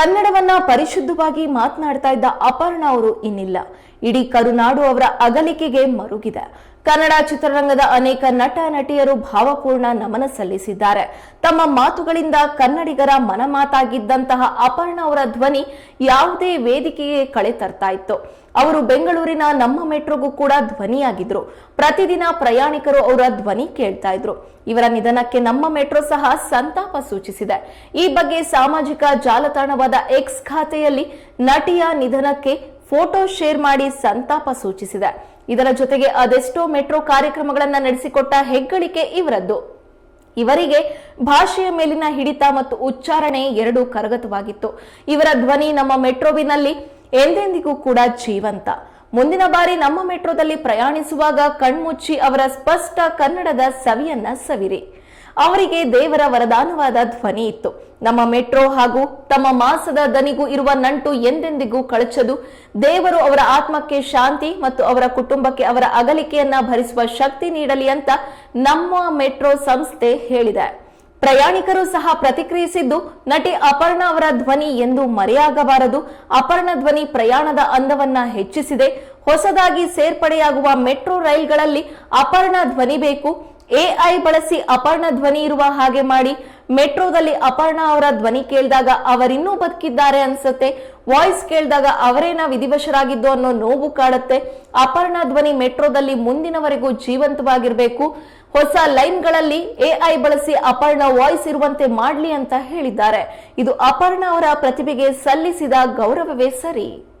ಕನ್ನಡವನ್ನ ಪರಿಶುದ್ಧವಾಗಿ ಮಾತನಾಡ್ತಾ ಇದ್ದ ಅಪರ್ಣ ಅವರು ಇನ್ನಿಲ್ಲ. ಇಡೀ ಕರುನಾಡು ಅವರ ಅಗಲಿಕೆಗೆ ಮರುಗಿದೆ. ಕನ್ನಡ ಚಿತ್ರರಂಗದ ಅನೇಕ ನಟ, ನಟಿಯರು ಭಾವಪೂರ್ಣ ನಮನ ಸಲ್ಲಿಸಿದ್ದಾರೆ. ತಮ್ಮ ಮಾತುಗಳಿಂದ ಕನ್ನಡಿಗರ ಮನಮಾತಾಗಿದ್ದಂತಹ ಅಪರ್ಣ ಅವರ ಧ್ವನಿ ಯಾವುದೇ ವೇದಿಕೆಗೆ ಕಳೆ ತರ್ತಾ ಇತ್ತು. ಅವರು ಬೆಂಗಳೂರಿನ ನಮ್ಮ ಮೆಟ್ರೋಗೂ ಕೂಡ ಧ್ವನಿಯಾಗಿದ್ರು. ಪ್ರತಿದಿನ ಪ್ರಯಾಣಿಕರು ಅವರ ಧ್ವನಿ ಕೇಳ್ತಾ ಇದ್ರು. ಇವರ ನಿಧನಕ್ಕೆ ನಮ್ಮ ಮೆಟ್ರೋ ಸಹ ಸಂತಾಪ ಸೂಚಿಸಿದೆ. ಈ ಬಗ್ಗೆ ಸಾಮಾಜಿಕ ಜಾಲತಾಣವಾದ ಎಕ್ಸ್ ಖಾತೆಯಲ್ಲಿ ನಟಿಯ ನಿಧನಕ್ಕೆ ಫೋಟೋ ಶೇರ್ ಮಾಡಿ ಸಂತಾಪ ಸೂಚಿಸಿದೆ. ಇದರ ಜೊತೆಗೆ ಅದೆಷ್ಟೋ ಮೆಟ್ರೋ ಕಾರ್ಯಕ್ರಮಗಳನ್ನು ನಡೆಸಿಕೊಟ್ಟ ಹೆಗ್ಗಳಿಕೆ ಇವರದ್ದು. ಇವರಿಗೆ ಭಾಷೆಯ ಮೇಲಿನ ಹಿಡಿತ ಮತ್ತು ಉಚ್ಚಾರಣೆ ಎರಡೂ ಕರಗತವಾಗಿತ್ತು. ಇವರ ಧ್ವನಿ ನಮ್ಮ ಮೆಟ್ರೋವಿನಲ್ಲಿ ಎಂದೆಂದಿಗೂ ಕೂಡ ಜೀವಂತ. ಮುಂದಿನ ಬಾರಿ ನಮ್ಮ ಮೆಟ್ರೋದಲ್ಲಿ ಪ್ರಯಾಣಿಸುವಾಗ ಕಣ್ಮುಚ್ಚಿ ಅವರ ಸ್ಪಷ್ಟ ಕನ್ನಡದ ಸವಿಯನ್ನ ಸವಿರಿ. ಅವರಿಗೆ ದೇವರ ವರದಾನವಾದ ಧ್ವನಿ ಇತ್ತು. ನಮ್ಮ ಮೆಟ್ರೋ ಹಾಗೂ ತಮ್ಮ ಮಾಸದ ದನಿಗೂ ಇರುವ ನಂಟು ಎಂದೆಂದಿಗೂ ಕಳಚದು. ದೇವರು ಅವರ ಆತ್ಮಕ್ಕೆ ಶಾಂತಿ ಮತ್ತು ಅವರ ಕುಟುಂಬಕ್ಕೆ ಅವರ ಅಗಲಿಕೆಯನ್ನ ಭರಿಸುವ ಶಕ್ತಿ ನೀಡಲಿ ಅಂತ ನಮ್ಮ ಮೆಟ್ರೋ ಸಂಸ್ಥೆ ಹೇಳಿದೆ. ಪ್ರಯಾಣಿಕರು ಸಹ ಪ್ರತಿಕ್ರಿಯಿಸಿದ್ದು, ನಟಿ ಅಪರ್ಣ ಅವರ ಧ್ವನಿ ಎಂದು ಮರೆಯಾಗಬಾರದು. ಅಪರ್ಣ ಧ್ವನಿ ಪ್ರಯಾಣದ ಅಂದವನ್ನ ಹೆಚ್ಚಿಸಿದೆ. ಹೊಸದಾಗಿ ಸೇರ್ಪಡೆಯಾಗುವ ಮೆಟ್ರೋ ರೈಲ್ಗಳಲ್ಲಿ ಅಪರ್ಣ ಧ್ವನಿ ಬೇಕು. ಎಐ ಬಳಸಿ ಅಪರ್ಣ ಧ್ವನಿ ಇರುವ ಹಾಗೆ ಮಾಡಿ ಮೆಟ್ರೋದಲ್ಲಿ ಅಪರ್ಣ ಅವರ ಧ್ವನಿ ಕೇಳಿದಾಗ ಅವರಿನ್ನೂ ಬದುಕಿದ್ದಾರೆ ಅನ್ಸುತ್ತೆ. ವಾಯ್ಸ್ ಕೇಳಿದಾಗ ಅವರೇನ ವಿಧಿವಶರಾಗಿದ್ದು ಅನ್ನೋ ನೋವು ಕಾಡುತ್ತೆ. ಅಪರ್ಣ ಧ್ವನಿ ಮೆಟ್ರೋದಲ್ಲಿ ಮುಂದಿನವರೆಗೂ ಜೀವಂತವಾಗಿರಬೇಕು. ಹೊಸ ಲೈನ್ಗಳಲ್ಲಿ ಎಐ ಬಳಸಿ ಅಪರ್ಣ ವಾಯ್ಸ್ ಇರುವಂತೆ ಮಾಡಲಿ ಅಂತ ಹೇಳಿದ್ದಾರೆ. ಇದು ಅಪರ್ಣ ಅವರ ಪ್ರತಿಭೆಗೆ ಸಲ್ಲಿಸಿದ ಗೌರವವೇ ಸರಿ.